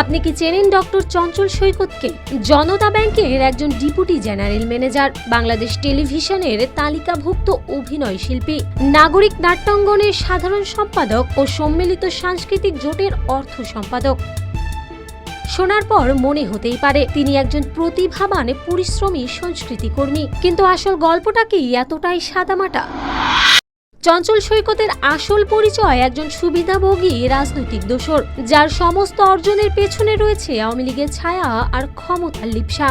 আপনি কি চেনেন ডক্টর চঞ্চল সৈকতকে? জনতা ব্যাংকের একজন ডিপুটি জেনারেল ম্যানেজার, বাংলাদেশ টেলিভিশনের তালিকাভুক্ত অভিনয় শিল্পী, নাগরিক নাট্যাঙ্গনের সাধারণ সম্পাদক ও সম্মিলিত সাংস্কৃতিক জোটের অর্থ সম্পাদক। শোনার পর মনে হতেই পারে, তিনি একজন প্রতিভাবান, পরিশ্রমী সংস্কৃতি কর্মী কিন্তু আসল গল্পটা কি এতটাই সাদামাটা? চঞ্চল সৈকতের আসল পরিচয় একজন সুবিধাভোগী রাজনৈতিক দোসর যার সমস্ত অর্জনের পেছনে রয়েছে আওয়ামী লীগের ছায়া আর ক্ষমতার লিপসা।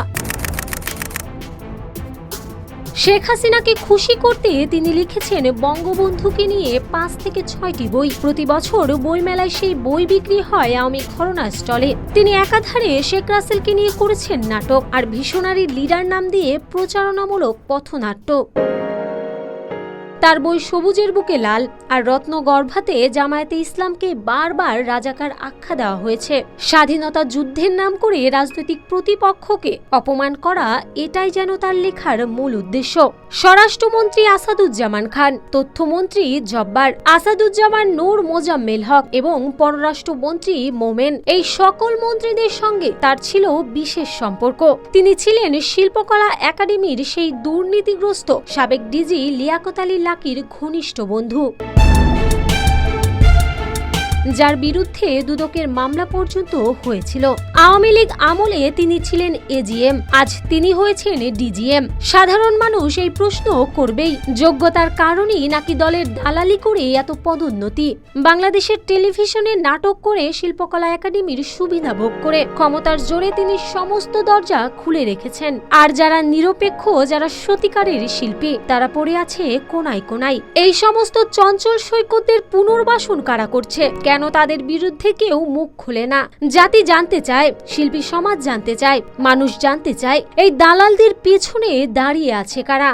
শেখ হাসিনাকে খুশি করতে তিনি লিখেছেন, বঙ্গবন্ধুকে নিয়ে পাঁচ থেকে ছয়টি বই। প্রতি বছর বইমেলায় সেই বই বিক্রি হয় আওয়ামী ঘরনা স্টলে তিনি একাধারে শেখ রাসেলকে নিয়ে করেছেন নাটক আর ভীষণারী লিডার নাম দিয়ে প্রচারণামূলক পথনাট্য। তার বই সবুজের বুকে লাল আর রত্ন গর্ভাতে জামায়াতে ইসলামকে বারবার রাজাকার আখ্যা দেওয়া হয়েছে। স্বাধীনতা যুদ্ধের নাম করে রাজনৈতিক প্রতিপক্ষকে অপমান করা এটাই যেন তার লেখার মূল উদ্দেশ্য। স্বরাষ্ট্রমন্ত্রী আসাদুজ্জামান খান, তথ্যমন্ত্রী জব্বার, আসাদুজ্জামান নূর মোজাম্মেল হক এবং পররাষ্ট্রমন্ত্রী মোমেন এই সকল মন্ত্রীদের সঙ্গে তার ছিল বিশেষ সম্পর্ক। তিনি ছিলেন শিল্পকলা একাডেমির সেই দুর্নীতিগ্রস্ত সাবেক ডিজি লিয়াকত আলী লাকির ঘনিষ্ঠ বন্ধু। যার বিরুদ্ধে দুদকের মামলা পর্যন্ত হয়েছিল। আওয়ামী লীগ আমলে তিনি ছিলেন এজিএম আজ তিনি হয়েছেন ডিজিএম সাধারণ মানুষ এই প্রশ্ন করবেই, যোগ্যতার কারণেই নাকি দলের দালালি করে এত পদোন্নতি? বাংলাদেশের টেলিভিশনে নাটক করে শিল্পকলা একাডেমির সুবিধা ভোগ করে ক্ষমতার জোরে তিনি সমস্ত দরজা খুলে রেখেছেন। আর যারা নিরপেক্ষ, যারা সত্যিকারের শিল্পী, তারা পড়ে আছে কোনায় কোনায়। এই সমস্ত চঞ্চল সৈকতের পুনর্বাসন কারা করছে? কেন তাদের বিরুদ্ধে কেউ মুখ খুলে না। জাতি জানতে চায়, শিল্পী সমাজ জানতে চায়, মানুষ জানতে চায়, এই দালালদের পেছনে দাঁড়িয়ে আছে কারা।